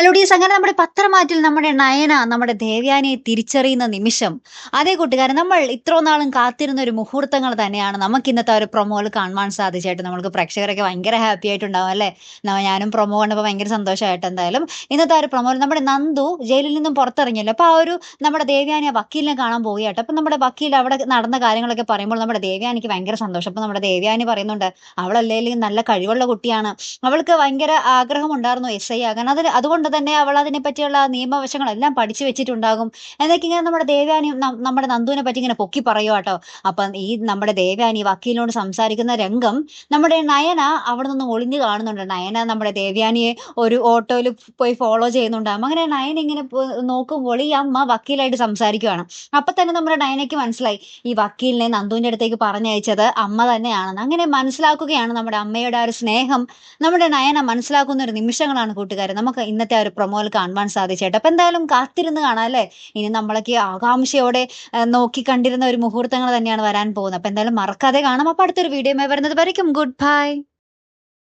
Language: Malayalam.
മെലോഡീസ് അങ്ങനെ നമ്മുടെ പത്രമാറ്റിൽ നമ്മുടെ നയന നമ്മുടെ ദേവ്യാനിയെ തിരിച്ചറിയുന്ന നിമിഷം. അതേ കൂട്ടുകാരൻ നമ്മൾ ഇത്രോ നാളും കാത്തിരുന്ന ഒരു മുഹൂർത്തങ്ങൾ തന്നെയാണ് നമുക്ക് ഇന്നത്തെ ഒരു പ്രൊമോയിൽ കാണുവാൻ സാധിച്ചായിട്ട് നമ്മൾക്ക് പ്രേക്ഷകരൊക്കെ ഭയങ്കര ഹാപ്പി ആയിട്ടുണ്ടാവും അല്ലേ? ഞാനും പ്രൊമോ കണ്ടപ്പോൾ ഭയങ്കര സന്തോഷമായിട്ട് എന്തായാലും ഇന്നത്തെ ഒരു പ്രൊമോയിൽ നമ്മുടെ നന്ദു ജയിലിൽ നിന്നും പുറത്തിറങ്ങിയല്ലോ. അപ്പോൾ ആ ഒരു നമ്മുടെ ദേവയാനി വക്കീലിനെ കാണാൻ പോവുകയായിട്ട് അപ്പം നമ്മുടെ വക്കീൽ അവിടെ നടന്ന കാര്യങ്ങളൊക്കെ പറയുമ്പോൾ നമ്മുടെ ദേവ്യാനിക്ക് ഭയങ്കര സന്തോഷം. അപ്പം നമ്മുടെ ദേവ്യാനി പറയുന്നുണ്ട് അവളല്ലേ നല്ല കഴിവുള്ള കുട്ടിയാണ്. അവൾക്ക് ഭയങ്കര ആഗ്രഹമുണ്ടായിരുന്നു എസ് ഐ ആകാൻ. അതിൽ അതുകൊണ്ട് തന്നെ അവൾ അതിനെ പറ്റിയുള്ള നിയമവശങ്ങളെല്ലാം പഠിച്ചു വെച്ചിട്ടുണ്ടാകും. എന്നൊക്കെ ഇങ്ങനെ നമ്മുടെ ദേവ്യാനി നമ്മുടെ നന്ദുവിനെ പറ്റി ഇങ്ങനെ പൊക്കി പറയുക കേട്ടോ അപ്പം ഈ നമ്മുടെ ദേവ്യാനി വക്കീലിനോട് സംസാരിക്കുന്ന രംഗം നമ്മുടെ നയന അവിടെ നിന്ന് ഒളിഞ്ഞു കാണുന്നുണ്ട്. നയന നമ്മുടെ ദേവ്യാനിയെ ഒരു ഓട്ടോയിൽ പോയി ഫോളോ ചെയ്യുന്നുണ്ടാകും അങ്ങനെ നയന ഇങ്ങനെ നോക്കുമ്പോൾ ഈ അമ്മ വക്കീലായിട്ട് സംസാരിക്കുകയാണ് അപ്പൊ തന്നെ നമ്മുടെ നയനയ്ക്ക് മനസ്സിലായി. ഈ വക്കീലിനെ നന്ദുവിന്റെ അടുത്തേക്ക് പറഞ്ഞയച്ചത് അമ്മ തന്നെയാണെന്ന്. അങ്ങനെ മനസ്സിലാക്കുകയാണ് നമ്മുടെ അമ്മയുടെ ആ ഒരു സ്നേഹം. നമ്മുടെ നയന മനസ്സിലാക്കുന്ന ഒരു നിമിഷങ്ങളാണ് കൂട്ടുകാരെ. നമുക്ക് ഇന്നത്തെ ഒരു പ്രൊമോയിൽ കാണുവാൻ സാധിച്ചേട്ടോ. അപ്പൊ എന്തായാലും കാത്തിരുന്ന് കാണാം അല്ലേ? ഇനി നമ്മളൊക്കെ ആകാംക്ഷയോടെ നോക്കി കണ്ടിരുന്ന ഒരു മുഹൂർത്തങ്ങൾ തന്നെയാണ് വരാൻ പോകുന്നത്. അപ്പൊ എന്തായാലും മറക്കാതെ കാണാം. അപ്പൊ അടുത്തൊരു വീഡിയോ വരുന്നത് വരയ്ക്കും. Good bye